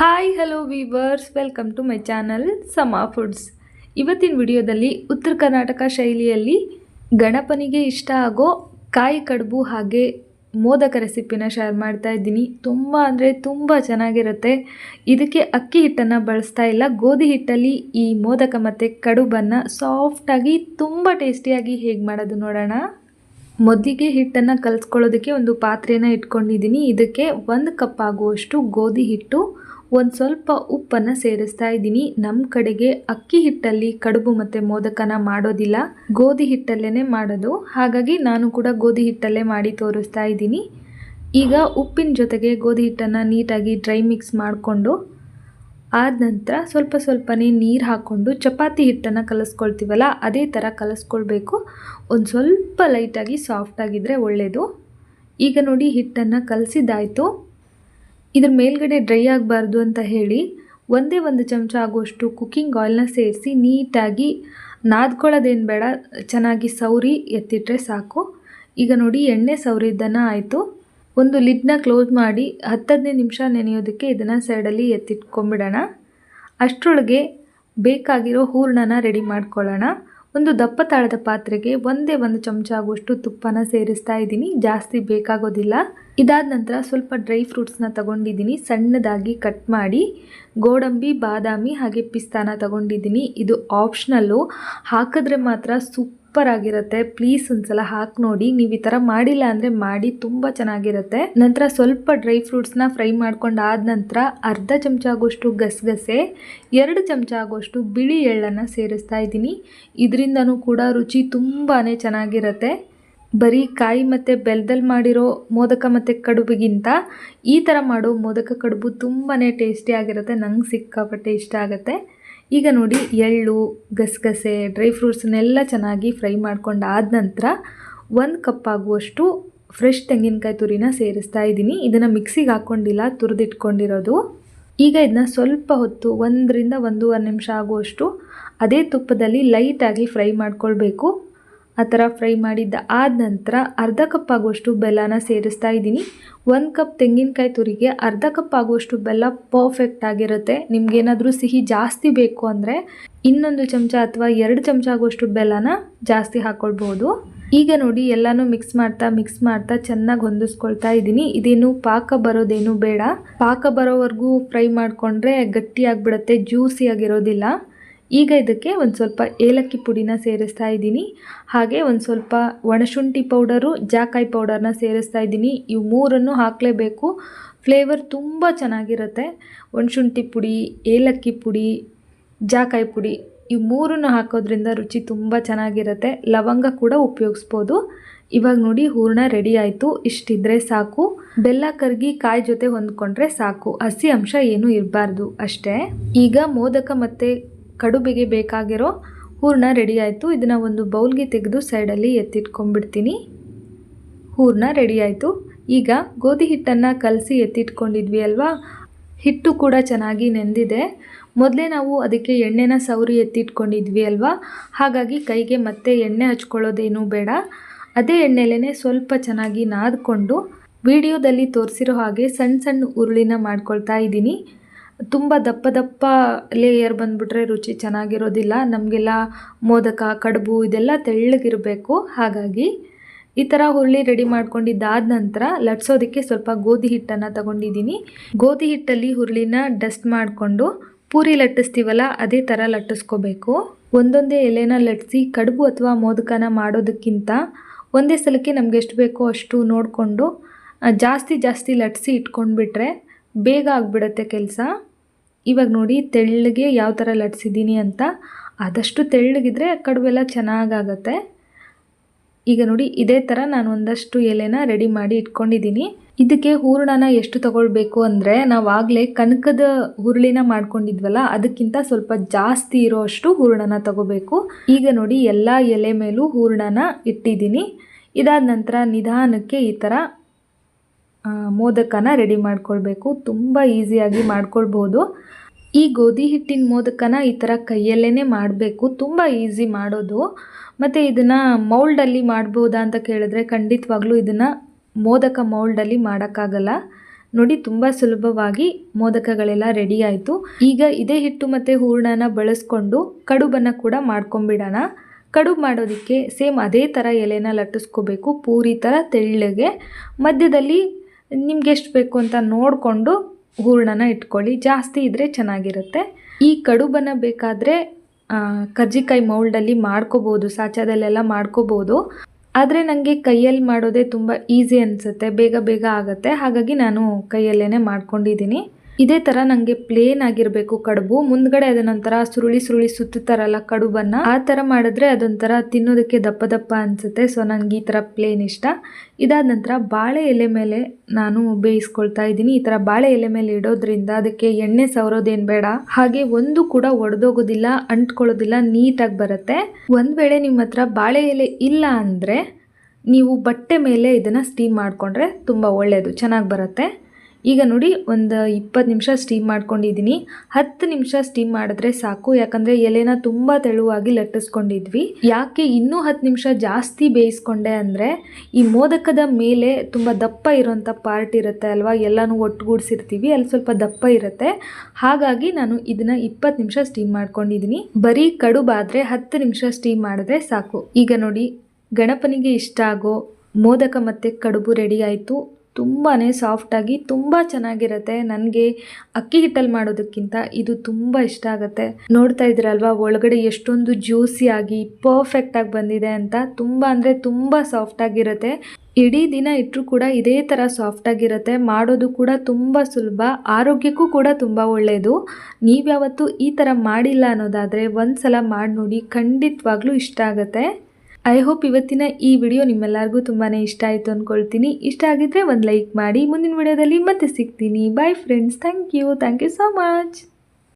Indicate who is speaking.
Speaker 1: Hi hello viewers welcome to my channel Sama foods ಇವತ್ತಿನ ವಿಡಿಯೋದಲ್ಲಿ ಉತ್ತರ ಕರ್ನಾಟಕ ಶೈಲಿಯಲ್ಲಿ ಗಣಪನಿಗೆ ಇಷ್ಟ ಆಗೋ ಕಾಯಿ ಕಡುಬು ಹಾಗೆ ಮೋದಕ ರೆಸಿಪಿನ ಶೇರ್ ಮಾಡ್ತಾ ಇದ್ದೀನಿ. ತುಂಬ ಅಂದರೆ ತುಂಬ ಚೆನ್ನಾಗಿರುತ್ತೆ. ಇದಕ್ಕೆ ಅಕ್ಕಿ ಹಿಟ್ಟನ್ನು ಬಳಸ್ತಾ ಇಲ್ಲ. ಗೋಧಿ ಹಿಟ್ಟಲ್ಲಿ ಈ ಮೋದಕ ಮತ್ತು ಕಡುಬನ್ನು ಸಾಫ್ಟಾಗಿ ತುಂಬ ಟೇಸ್ಟಿಯಾಗಿ ಹೇಗೆ ಮಾಡೋದು ನೋಡೋಣ. ಮೊದಲಿಗೆ ಹಿಟ್ಟನ್ನು ಕಲಿಸ್ಕೊಳ್ಳೋದಕ್ಕೆ ಒಂದು ಪಾತ್ರೆನ ಇಟ್ಕೊಂಡಿದ್ದೀನಿ. ಇದಕ್ಕೆ ಒಂದು ಕಪ್ ಆಗುವಷ್ಟು ಗೋಧಿ ಹಿಟ್ಟು ಒಂದು ಸ್ವಲ್ಪ ಉಪ್ಪನ್ನು ಸೇರಿಸ್ತಾ ಇದ್ದೀನಿ. ನಮ್ಮ ಕಡೆಗೆ ಅಕ್ಕಿ ಹಿಟ್ಟಲ್ಲಿ ಕಡುಬು ಮತ್ತು ಮೋದಕನ ಮಾಡೋದಿಲ್ಲ. ಗೋಧಿ ಹಿಟ್ಟಲ್ಲೇ ಮಾಡೋದು. ಹಾಗಾಗಿ ನಾನು ಕೂಡ ಗೋಧಿ ಹಿಟ್ಟಲ್ಲೇ ಮಾಡಿ ತೋರಿಸ್ತಾ ಇದ್ದೀನಿ. ಈಗ ಉಪ್ಪಿನ ಜೊತೆಗೆ ಗೋಧಿ ಹಿಟ್ಟನ್ನು ನೀಟಾಗಿ ಡ್ರೈ ಮಿಕ್ಸ್ ಮಾಡಿಕೊಂಡು, ಆದ ನಂತರ ಸ್ವಲ್ಪ ಸ್ವಲ್ಪನೇ ನೀರು ಹಾಕ್ಕೊಂಡು ಚಪಾತಿ ಹಿಟ್ಟನ್ನು ಕಲಿಸ್ಕೊಳ್ತೀವಲ್ಲ, ಅದೇ ಥರ ಕಲಿಸ್ಕೊಳ್ಬೇಕು. ಒಂದು ಸ್ವಲ್ಪ ಲೈಟಾಗಿ ಸಾಫ್ಟಾಗಿದ್ದರೆ ಒಳ್ಳೆಯದು ಈಗ ನೋಡಿ ಹಿಟ್ಟನ್ನು ಕಲಸಿದ್ದಾಯಿತು. ಇದ್ರ ಮೇಲ್ಗಡೆ ಡ್ರೈ ಆಗಬಾರ್ದು ಅಂತ ಹೇಳಿ ಒಂದೇ ಒಂದು ಚಮಚ ಆಗುವಷ್ಟು ಕುಕ್ಕಿಂಗ್ ಆಯಿಲ್ನ ಸೇರಿಸಿ ನೀಟಾಗಿ ನಾದ್ಕೊಳ್ಳೋದೇನು ಬೇಡ, ಚೆನ್ನಾಗಿ ಸೌರಿ ಎತ್ತಿಟ್ರೆ ಸಾಕು. ಈಗ ನೋಡಿ ಎಣ್ಣೆ ಸೌರಿದ್ದನ್ನು ಆಯಿತು. ಒಂದು ಲಿಡ್ನ ಕ್ಲೋಸ್ ಮಾಡಿ ಹತ್ತದನೇ ನಿಮಿಷ ನೆನೆಯೋದಕ್ಕೆ ಇದನ್ನು ಸೈಡಲ್ಲಿ ಎತ್ತಿಟ್ಕೊಂಬಿಡೋಣ ಅಷ್ಟರೊಳಗೆ ಬೇಕಾಗಿರೋ ಹೂರಣನ ರೆಡಿ ಮಾಡ್ಕೊಳ್ಳೋಣ. ಒಂದು ದಪ್ಪ ತಾಳದ ಪಾತ್ರೆಗೆ ಒಂದೇ ಒಂದು ಚಮಚ ಆಗುವಷ್ಟು ತುಪ್ಪನ ಸೇರಿಸ್ತಾ ಇದ್ದೀನಿ. ಜಾಸ್ತಿ ಬೇಕಾಗೋದಿಲ್ಲ. ಇದಾದ ನಂತರ ಸ್ವಲ್ಪ ಡ್ರೈ ಫ್ರೂಟ್ಸ್ನ ತಗೊಂಡಿದ್ದೀನಿ. ಸಣ್ಣದಾಗಿ ಕಟ್ ಮಾಡಿ ಗೋಡಂಬಿ, ಬಾದಾಮಿ ಹಾಗೆ ಪಿಸ್ತಾನ ತಗೊಂಡಿದ್ದೀನಿ. ಇದು ಆಪ್ಷನಲ್ಲು. ಹಾಕಿದ್ರೆ ಮಾತ್ರ ಸೂಪರ್ ಆಗಿರುತ್ತೆ. ಪ್ಲೀಸ್ ಒಂದ್ಸಲ ಹಾಕಿ ನೋಡಿ. ನೀವು ಈ ಥರ ಮಾಡಿಲ್ಲ ಅಂದರೆ ಮಾಡಿ ತುಂಬ ಚೆನ್ನಾಗಿರುತ್ತೆ. ನಂತರ ಸ್ವಲ್ಪ ಡ್ರೈ ಫ್ರೂಟ್ಸ್ನ ಫ್ರೈ ಮಾಡ್ಕೊಂಡು ಆದ ನಂತರ ಅರ್ಧ ಚಮಚ ಆಗೋಷ್ಟು ಗಸಗಸೆ, ಎರಡು ಚಮಚ ಆಗೋಷ್ಟು ಬಿಳಿ ಎಳ್ಳನ್ನು ಸೇರಿಸ್ತಾ ಇದ್ದೀನಿ. ಇದರಿಂದನೂ ಕೂಡ ರುಚಿ ತುಂಬಾ ಚೆನ್ನಾಗಿರುತ್ತೆ. ಬರೀ ಕಾಯಿ ಮತ್ತು ಬೆಲ್ದಲ್ಲಿ ಮಾಡಿರೋ ಮೋದಕ ಮತ್ತು ಕಡುಬಿಗಿಂತ ಈ ಥರ ಮಾಡೋ ಮೋದಕ ಕಡುಬು ತುಂಬಾ ಟೇಸ್ಟಿಯಾಗಿರುತ್ತೆ ನಂಗೆ ಸಿಕ್ಕಾಪಟ್ಟೆ ಇಷ್ಟ ಆಗುತ್ತೆ. ಈಗ ನೋಡಿ, ಎಳ್ಳು, ಗಸಗಸೆ ಡ್ರೈ ಫ್ರೂಟ್ಸನ್ನೆಲ್ಲ ಚೆನ್ನಾಗಿ ಫ್ರೈ ಮಾಡ್ಕೊಂಡು ಆದ ನಂತರ ಒಂದು ಕಪ್ ಆಗುವಷ್ಟು ಫ್ರೆಶ್ ತೆಂಗಿನಕಾಯಿ ತುರಿನ ಸೇರಿಸ್ತಾ ಇದ್ದೀನಿ. ಇದನ್ನು ಮಿಕ್ಸಿಗೆ ಹಾಕ್ಕೊಂಡಿಲ್ಲ ತುರಿದಿಟ್ಕೊಂಡಿರೋದು. ಈಗ ಇದನ್ನ ಸ್ವಲ್ಪ ಹೊತ್ತು, ಒಂದರಿಂದ ಒಂದೂವರೆ ನಿಮಿಷ ಆಗುವಷ್ಟು ಅದೇ ತುಪ್ಪದಲ್ಲಿ ಲೈಟಾಗಿ ಫ್ರೈ ಮಾಡ್ಕೊಳ್ಬೇಕು. ಆ ಥರ ಫ್ರೈ ಮಾಡಿದ್ದ ಆದ ನಂತರ ಅರ್ಧ ಕಪ್ ಆಗುವಷ್ಟು ಬೆಲ್ಲನ ಸೇರಿಸ್ತಾ ಇದ್ದೀನಿ. ಒಂದು ಕಪ್ ತೆಂಗಿನಕಾಯಿ ತುರಿಗೆ ಅರ್ಧ ಕಪ್ ಆಗುವಷ್ಟು ಬೆಲ್ಲ ಪರ್ಫೆಕ್ಟ್ ಆಗಿರುತ್ತೆ. ನಿಮ್ಗೇನಾದರೂ ಸಿಹಿ ಜಾಸ್ತಿ ಬೇಕು ಅಂದರೆ ಇನ್ನೊಂದು ಚಮಚ ಅಥವಾ ಎರಡು ಚಮಚ ಆಗುವಷ್ಟು ಬೆಲ್ಲನ ಜಾಸ್ತಿ ಹಾಕ್ಕೊಳ್ಬೋದು ಈಗ ನೋಡಿ ಎಲ್ಲಾನು ಮಿಕ್ಸ್ ಮಾಡ್ತಾ ಮಿಕ್ಸ್ ಮಾಡ್ತಾ ಚೆನ್ನಾಗಿ ಹೊಂದಿಸ್ಕೊಳ್ತಾ ಇದ್ದೀನಿ. ಇದೇನು ಪಾಕ ಬರೋದೇನು ಬೇಡ. ಪಾಕ ಬರೋವರೆಗೂ ಫ್ರೈ ಮಾಡಿಕೊಂಡ್ರೆ ಗಟ್ಟಿಯಾಗಿಬಿಡುತ್ತೆ ಜ್ಯೂಸಿಯಾಗಿರೋದಿಲ್ಲ ಈಗ ಇದಕ್ಕೆ ಒಂದು ಸ್ವಲ್ಪ ಏಲಕ್ಕಿ ಪುಡಿನ ಸೇರಿಸ್ತಾ ಇದ್ದೀನಿ. ಹಾಗೆ ಒಂದು ಸ್ವಲ್ಪ ಒಣಶುಂಠಿ ಪೌಡರು, ಜಾಕಾಯಿ ಪೌಡರ್ನ ಸೇರಿಸ್ತಾ ಇದ್ದೀನಿ. ಇವು ಮೂರನ್ನು ಹಾಕಲೇಬೇಕು. ಫ್ಲೇವರ್ ತುಂಬ ಚೆನ್ನಾಗಿರುತ್ತೆ. ಒಣಶುಂಠಿ ಪುಡಿ, ಏಲಕ್ಕಿ ಪುಡಿ, ಜಾಕಾಯಿ ಪುಡಿ ಇವು ಮೂರನ್ನು ಹಾಕೋದ್ರಿಂದ ರುಚಿ ತುಂಬ ಚೆನ್ನಾಗಿರುತ್ತೆ. ಲವಂಗ ಕೂಡ ಉಪಯೋಗಿಸ್ಬೋದು. ಇವಾಗ ನೋಡಿ ಹೂರಣ ರೆಡಿ ಆಯಿತು. ಇಷ್ಟಿದ್ರೆ ಸಾಕು. ಬೆಲ್ಲ ಕರಗಿ ಕಾಯಿ ಜೊತೆ ಹೊಂದ್ಕೊಂಡ್ರೆ ಸಾಕು. ಹಸಿ ಅಂಶ ಏನೂ ಇರಬಾರ್ದು ಅಷ್ಟೇ. ಈಗ ಮೋದಕ ಮತ್ತು ಕಡುಬಿಗೆ ಬೇಕಾಗಿರೋ ಹೂರಣ ರೆಡಿ ಆಯಿತು. ಇದನ್ನು ಒಂದು ಬೌಲ್ಗೆ ತೆಗೆದು ಸೈಡಲ್ಲಿ ಎತ್ತಿಟ್ಕೊಂಡ್ಬಿಡ್ತೀನಿ. ಹೂರಣ ರೆಡಿ ಆಯಿತು. ಈಗ ಗೋಧಿ ಹಿಟ್ಟನ್ನು ಕಲಸಿ ಎತ್ತಿಟ್ಕೊಂಡಿದ್ವಿ ಅಲ್ವಾ ಹಿಟ್ಟು ಕೂಡ ಚೆನ್ನಾಗಿ ನೆಂದಿದೆ. ಮೊದಲೇ ನಾವು ಅದಕ್ಕೆ ಎಣ್ಣೆನ ಸೌರಿ ಎತ್ತಿಟ್ಕೊಂಡಿದ್ವಿ ಅಲ್ವಾ ಹಾಗಾಗಿ ಕೈಗೆ ಮತ್ತೆ ಎಣ್ಣೆ ಹಚ್ಕೊಳ್ಳೋದೇನೂ ಬೇಡ. ಅದೇ ಎಣ್ಣೆಲೇ ಸ್ವಲ್ಪ ಚೆನ್ನಾಗಿ ನಾದ್ಕೊಂಡು, ವಿಡಿಯೋದಲ್ಲಿ ತೋರಿಸಿರೋ ಹಾಗೆ ಸಣ್ಣ ಸಣ್ಣ ಉರುಳಿನ ಮಾಡ್ಕೊಳ್ತಾ ಇದ್ದೀನಿ. ತುಂಬ ದಪ್ಪ ದಪ್ಪ ಲೇಯರ್ ಬಂದುಬಿಟ್ರೆ ರುಚಿ ಚೆನ್ನಾಗಿರೋದಿಲ್ಲ. ನಮಗೆಲ್ಲ ಮೋದಕ, ಕಡುಬು ಇದೆಲ್ಲ ತೆಳ್ಳಗಿರಬೇಕು. ಹಾಗಾಗಿ ಈ ಥರ ಹುರುಳಿ ರೆಡಿ ಮಾಡ್ಕೊಂಡಿದ್ದಾದ ನಂತರ ಲಟ್ಸೋದಕ್ಕೆ ಸ್ವಲ್ಪ ಗೋಧಿ ಹಿಟ್ಟನ್ನು ತಗೊಂಡಿದ್ದೀನಿ. ಗೋಧಿ ಹಿಟ್ಟಲ್ಲಿ ಹುರುಳಿನ ಡಸ್ಟ್ ಮಾಡಿಕೊಂಡು ಪೂರಿ ಲಟ್ಟಿಸ್ತೀವಲ್ಲ, ಅದೇ ಥರ ಲಟ್ಟಿಸ್ಕೋಬೇಕು. ಒಂದೊಂದೇ ಎಲೆನ ಲಟ್ಟಿಸಿ ಕಡುಬು ಅಥವಾ ಮೋದಕನ ಮಾಡೋದಕ್ಕಿಂತ ಒಂದೇ ಸಲಕ್ಕೆ ನಮ್ಗೆ ಎಷ್ಟು ಬೇಕೋ ಅಷ್ಟು ನೋಡಿಕೊಂಡು ಜಾಸ್ತಿ ಜಾಸ್ತಿ ಲಟ್ಟಿಸಿ ಇಟ್ಕೊಂಡ್ಬಿಟ್ರೆ ಬೇಗ ಆಗಿಬಿಡುತ್ತೆ ಕೆಲಸ. ಇವಾಗ ನೋಡಿ ತೆಳ್ಳಗೆ ಯಾವ ಥರ ಲಟ್ಸಿದ್ದೀನಿ ಅಂತ. ಆದಷ್ಟು ತೆಳ್ಳಗಿದ್ರೆ ಕಡುಬೆಲ್ಲ ಚೆನ್ನಾಗಾಗತ್ತೆ. ಈಗ ನೋಡಿ ಇದೇ ಥರ ನಾನು ಒಂದಷ್ಟು ಎಲೆನ ರೆಡಿ ಮಾಡಿ ಇಟ್ಕೊಂಡಿದ್ದೀನಿ. ಇದಕ್ಕೆ ಹೂರಣನ ಎಷ್ಟು ತಗೊಳ್ಬೇಕು ಅಂದರೆ ನಾವು ಆಗಲೇ ಕನಕದ ಹುರುಳಿನ ಮಾಡ್ಕೊಂಡಿದ್ವಲ್ಲ, ಅದಕ್ಕಿಂತ ಸ್ವಲ್ಪ ಜಾಸ್ತಿ ಇರೋ ಅಷ್ಟು ಹೂರಣನ ತಗೋಬೇಕು. ಈಗ ನೋಡಿ ಎಲ್ಲ ಎಲೆ ಮೇಲೂ ಹೂರಣನ ಇಟ್ಟಿದ್ದೀನಿ. ಇದಾದ ನಂತರ ನಿಧಾನಕ್ಕೆ ಈ ಥರ ಮೋದಕನ ರೆಡಿ ಮಾಡ್ಕೊಳ್ಬೇಕು. ತುಂಬ ಈಸಿಯಾಗಿ ಮಾಡ್ಕೊಳ್ಬೋದು. ಈ ಗೋಧಿ ಹಿಟ್ಟಿನ ಮೋದಕನ ಈ ಥರ ಕೈಯಲ್ಲೇ ಮಾಡಬೇಕು. ತುಂಬ ಈಸಿ ಮಾಡೋದು. ಮತ್ತು ಇದನ್ನು ಮೌಲ್ಡಲ್ಲಿ ಮಾಡ್ಬೋದಾ ಅಂತ ಕೇಳಿದ್ರೆ ಖಂಡಿತವಾಗ್ಲೂ ಇದನ್ನು ಮೋದಕ ಮೌಲ್ಡಲ್ಲಿ ಮಾಡೋಕ್ಕಾಗಲ್ಲ. ನೋಡಿ, ತುಂಬ ಸುಲಭವಾಗಿ ಮೋದಕಗಳೆಲ್ಲ ರೆಡಿ ಆಯಿತು. ಈಗ ಇದೇ ಹಿಟ್ಟು ಮತ್ತು ಹೂರ್ಣನ ಬಳಸ್ಕೊಂಡು ಕಡುಬನ್ನು ಕೂಡ ಮಾಡ್ಕೊಂಬಿಡೋಣ. ಕಡುಬು ಮಾಡೋದಕ್ಕೆ ಸೇಮ್ ಅದೇ ಥರ ಎಲೆನ ಲಟ್ಟಿಸ್ಕೋಬೇಕು. ಪೂರಿ ಥರ ತೆಳ್ಳಗೆ. ಮಧ್ಯದಲ್ಲಿ ನಿಮ್ಗೆ ಎಷ್ಟು ಬೇಕು ಅಂತ ನೋಡಿಕೊಂಡು ಹೂರಣನ ಇಟ್ಕೊಳ್ಳಿ. ಜಾಸ್ತಿ ಇದ್ದರೆ ಚೆನ್ನಾಗಿರುತ್ತೆ. ಈ ಕಡುಬನ್ನು ಬೇಕಾದರೆ ಕರ್ಜಿಕಾಯಿ ಮೌಲ್ಡಲ್ಲಿ ಮಾಡ್ಕೋಬೋದು, ಸಾಚಾದಲ್ಲೆಲ್ಲ ಮಾಡ್ಕೋಬೋದು. ಆದರೆ ನನಗೆ ಕೈಯಲ್ಲಿ ಮಾಡೋದೇ ತುಂಬ ಈಸಿ ಅನಿಸುತ್ತೆ. ಬೇಗ ಬೇಗ ಆಗುತ್ತೆ. ಹಾಗಾಗಿ ನಾನು ಕೈಯಲ್ಲೇ ಮಾಡ್ಕೊಂಡಿದ್ದೀನಿ. ಇದೇ ಥರ ನನಗೆ ಪ್ಲೇನ್ ಆಗಿರಬೇಕು ಕಡುಬು. ಮುಂದ್ಗಡೆ ನಂತರ ಸುರುಳಿ ಸುರುಳಿ ಸುತ್ತುತ್ತಾರಲ್ಲ ಕಡುಬನ್ನು. ಆ ಥರ ಮಾಡಿದ್ರೆ ಅದೊಂಥರ ತಿನ್ನೋದಕ್ಕೆ ದಪ್ಪ ದಪ್ಪ ಅನಿಸುತ್ತೆ. ಸೊ ನನಗೆ ಈ ಥರ ಪ್ಲೇನ್ ಇಷ್ಟ. ಇದಾದ ನಂತರ ಬಾಳೆ ಎಲೆ ಮೇಲೆ ನಾನು ಬೇಯಿಸ್ಕೊಳ್ತಾ ಇದ್ದೀನಿ. ಈ ಥರ ಬಾಳೆ ಎಲೆ ಮೇಲೆ ಇಡೋದ್ರಿಂದ ಅದಕ್ಕೆ ಎಣ್ಣೆ ಸವರೋದೇನು ಬೇಡ. ಹಾಗೆ ಒಂದು ಕೂಡ ಒಡೆದೋಗೋದಿಲ್ಲ, ಅಂಟ್ಕೊಳ್ಳೋದಿಲ್ಲ, ನೀಟಾಗಿ ಬರುತ್ತೆ. ಒಂದು ವೇಳೆ ನಿಮ್ಮ ಹತ್ರ ಬಾಳೆ ಎಲೆ ಇಲ್ಲ ಅಂದರೆ ನೀವು ಬಟ್ಟೆ ಮೇಲೆ ಇದನ್ನು ಸ್ಟೀಮ್ ಮಾಡಿಕೊಂಡ್ರೆ ತುಂಬ ಒಳ್ಳೆಯದು ಚೆನ್ನಾಗಿ ಬರುತ್ತೆ. ಈಗ ನೋಡಿ, ಒಂದು ಇಪ್ಪತ್ತು ನಿಮಿಷ ಸ್ಟೀಮ್ ಮಾಡ್ಕೊಂಡಿದ್ದೀನಿ. ಹತ್ತು ನಿಮಿಷ ಸ್ಟೀಮ್ ಮಾಡಿದ್ರೆ ಸಾಕು. ಯಾಕಂದರೆ ಎಲೆನ ತುಂಬ ತೆಳುವಾಗಿ ಲಟ್ಟಿಸ್ಕೊಂಡಿದ್ವಿ. ಯಾಕೆ ಇನ್ನೂ ಹತ್ತು ನಿಮಿಷ ಜಾಸ್ತಿ ಬೇಯಿಸ್ಕೊಂಡೆ ಅಂದರೆ, ಈ ಮೋದಕದ ಮೇಲೆ ತುಂಬ ದಪ್ಪ ಇರೋಂಥ ಪಾರ್ಟ್ ಇರುತ್ತೆ ಅಲ್ವಾ? ಎಲ್ಲನೂ ಒಟ್ಟುಗೂಡಿಸಿರ್ತೀವಿ, ಅಲ್ಲಿ ಸ್ವಲ್ಪ ದಪ್ಪ ಇರುತ್ತೆ. ಹಾಗಾಗಿ ನಾನು ಇದನ್ನು ಇಪ್ಪತ್ತು ನಿಮಿಷ ಸ್ಟೀಮ್ ಮಾಡ್ಕೊಂಡಿದ್ದೀನಿ. ಬರೀ ಕಡುಬಾದರೆ ಹತ್ತು ನಿಮಿಷ ಸ್ಟೀಮ್ ಮಾಡಿದ್ರೆ ಸಾಕು. ಈಗ ನೋಡಿ, ಗಣಪನಿಗೆ ಇಷ್ಟ ಆಗೋ ಮೋದಕ ಮತ್ತು ಕಡುಬು ರೆಡಿ ಆಯಿತು. ತುಂಬಾ ಸಾಫ್ಟಾಗಿ ತುಂಬ ಚೆನ್ನಾಗಿರುತ್ತೆ. ನನಗೆ ಅಕ್ಕಿ ಹಿಟ್ಟಲ್ಲಿ ಮಾಡೋದಕ್ಕಿಂತ ಇದು ತುಂಬ ಇಷ್ಟ ಆಗುತ್ತೆ. ನೋಡ್ತಾ ಇದ್ದೀರಲ್ವಾ, ಒಳಗಡೆ ಎಷ್ಟೊಂದು ಜ್ಯೂಸಿಯಾಗಿ ಪರ್ಫೆಕ್ಟಾಗಿ ಬಂದಿದೆ ಅಂತ. ತುಂಬ ಅಂದರೆ ತುಂಬ ಸಾಫ್ಟಾಗಿರುತ್ತೆ ಇಡೀ ದಿನ ಇಟ್ಟರೂ ಕೂಡ ಇದೇ ಥರ ಸಾಫ್ಟಾಗಿರುತ್ತೆ ಮಾಡೋದು ಕೂಡ ತುಂಬ ಸುಲಭ, ಆರೋಗ್ಯಕ್ಕೂ ಕೂಡ ತುಂಬ ಒಳ್ಳೆಯದು ನೀವ್ಯಾವತ್ತೂ ಈ ಥರ ಮಾಡಿಲ್ಲ ಅನ್ನೋದಾದರೆ ಒಂದು ಸಲ ಮಾಡಿ ನೋಡಿ ಖಂಡಿತವಾಗ್ಲೂ ಇಷ್ಟ ಆಗುತ್ತೆ. ಐ ಹೋಪ್ ಇವತ್ತಿನ ಈ ವಿಡಿಯೋ ನಿಮ್ಮೆಲ್ಲರಿಗೂ ತುಂಬಾ ಇಷ್ಟ ಆಯಿತು ಅಂದ್ಕೊಳ್ತೀನಿ ಇಷ್ಟ ಆಗಿದ್ರೆ ಒಂದು ಲೈಕ್ ಮಾಡಿ. ಮುಂದಿನ ವಿಡಿಯೋದಲ್ಲಿ ಮತ್ತೆ ಸಿಗ್ತೀನಿ. Bye friends thank you thank you so much